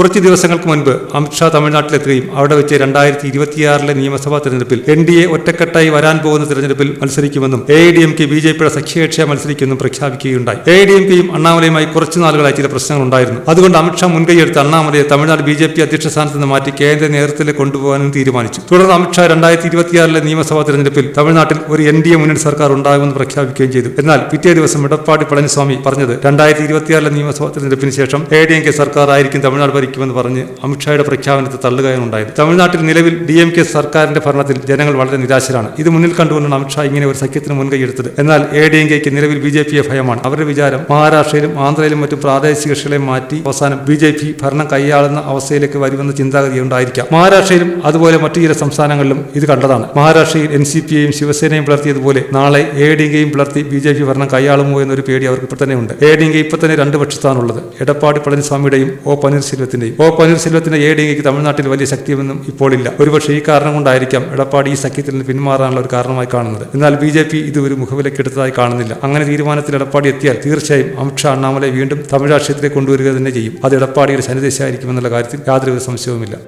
കുറച്ച് ദിവസങ്ങൾക്ക് മുൻപ് അമിത്ഷാ തമിഴ്നാട്ടിലെത്തുകയും അവിടെ വെച്ച് രണ്ടായിരത്തി ഇരുപത്തിയാറിലെ നിയമസഭാ തെരഞ്ഞെടുപ്പിൽ എൻ ഡി എ ഒറ്റക്കെട്ടായി വരാൻ പോകുന്ന തെരഞ്ഞെടുപ്പിൽ മത്സരിക്കുമെന്നും A D M K B J പിയുടെ സഖ്യകക്ഷിയെ മത്സരിക്കുമെന്നും പ്രഖ്യാപിക്കുകയുണ്ടായി. എ ഡി എം കെയും അണ്ണാമലയുമായി കുറച്ചു നാളുകളായി ചില പ്രശ്നങ്ങളുണ്ടായിരുന്നു അതുകൊണ്ട് അമിത്ഷാ മുൻകൈയെടുത്ത് അണ്ണാമലയെ തമിഴ്നാട് ബി ജെ പി അധ്യക്ഷ സ്ഥാനത്ത് നിന്ന് മാറ്റി കേന്ദ്ര നേതൃത്വത്തിൽ കൊണ്ടുപോകാനും തീരുമാനിച്ചു. തുടർന്ന് അമിത്ഷാ രണ്ടായിരത്തി ഇരുപത്തിയാറിലെ നിയമസഭാ തെരഞ്ഞെടുപ്പിൽ തമിഴ്നാട്ടിൽ ഒരു എൻ ഡി എ മുന്നണി സർക്കാർ ഉണ്ടാകുമെന്ന് പ്രഖ്യാപിക്കുകയും ചെയ്തു. എന്നാൽ പിറ്റേ ദിവസം എടപ്പാടി പളനിസ്വാമി പറഞ്ഞത് രണ്ടായിരത്തി ഇരുപത്തിയാറിലെ നിയമസഭാ തെരഞ്ഞെടുപ്പിന് ശേഷം എ ഡി എം കെ സർക്കാർ ആയിരിക്കും തമിഴ്നാട് ഭരിക്കുമെന്ന് പറഞ്ഞ് അമിത്ഷായുടെ പ്രഖ്യാപനത്തെ തള്ളുകയാണ് ഉണ്ടായത് തമിഴ്നാട്ടിൽ നിലവിൽ ഡി എം കെ സർക്കാരിന്റെ ഭരണത്തിൽ ജനങ്ങൾ വളരെ നിരാശരാണ്. ഇത് മുന്നിൽ കണ്ടുകൊണ്ടാണ് അമിത്ഷാ ഇങ്ങനെ ഒരു സഖ്യത്തിന് മുൻകൈയെടുത്തത്. എന്നാൽ എ ഡി എം കെക്ക് നിലവിൽ ബി ജെ പിയെ ഭയമാണ്. അവരുടെ വിചാരം മഹാരാഷ്ട്രയിലും ആന്ധ്രയിലും മറ്റും പ്രാദേശിക കക്ഷികളെ മാറ്റി അവസാനം ബി ജെ പി ഭരണം കൈയാളുന്ന അവസ്ഥയിലേക്ക് വരുമെന്ന ചിന്താഗതി ഉണ്ടായിരിക്കാം. മഹാരാഷ്ട്രയിലും അതുപോലെ മറ്റു ചില സംസ്ഥാനങ്ങളിലും ഇത് കണ്ടതാണ്. മഹാരാഷ്ട്രയിൽ എൻ സി പിയെയും ശിവസേനയും പുലർത്തിയതുപോലെ നാളെ എ ഡി കെയും പുലർത്തി ബി ജെ പി ഭരണം കൈയാളുമോ എന്നൊരു പേടി അവർക്ക് ഇപ്പോൾ തന്നെ ഉണ്ട് എ ഡി കെ ഇപ്പോൾ തന്നെ രണ്ട് പക്ഷത്താണുള്ളത്. എടപ്പാടി പളനിസ്വാമിയുടെയും ഒ പന്നീർസെൽവത്തിന്റെയും ഒ പനീർശെൽവത്തിന്റെ എ ഡി എക്ക് തമിഴ്നാട്ടിൽ വലിയ ശക്തിയൊന്നും ഇപ്പോഴില്ല ഒരുപക്ഷെ ഈ കാരണം കൊണ്ടായിരിക്കാം എടപ്പാടി ഈ സഖ്യത്തിൽ നിന്ന് പിന്മാറാനുള്ള ഒരു കാരണമായി കാണുന്നത്. എന്നാൽ ബി ജെ പി ഇത് ഒരു മുഖവിലക്കെടുത്തതായി കാണുന്നില്ല. അങ്ങനെ തീരുമാനത്തിൽ എടപ്പാടി എത്തിയാൽ തീർച്ചയായും അമിത്ഷാ അണ്ണാമലയെ വീണ്ടും തമിഴ് രാഷ്ട്രീയത്തിലേക്ക് കൊണ്ടുവരിക തന്നെ ചെയ്യും. അത് എടപ്പാടിയുടെ സന്നിദേശമായിരിക്കുമെന്നുള്ള കാര്യത്തിൽ യാതൊരു സംശയവുമില്ല.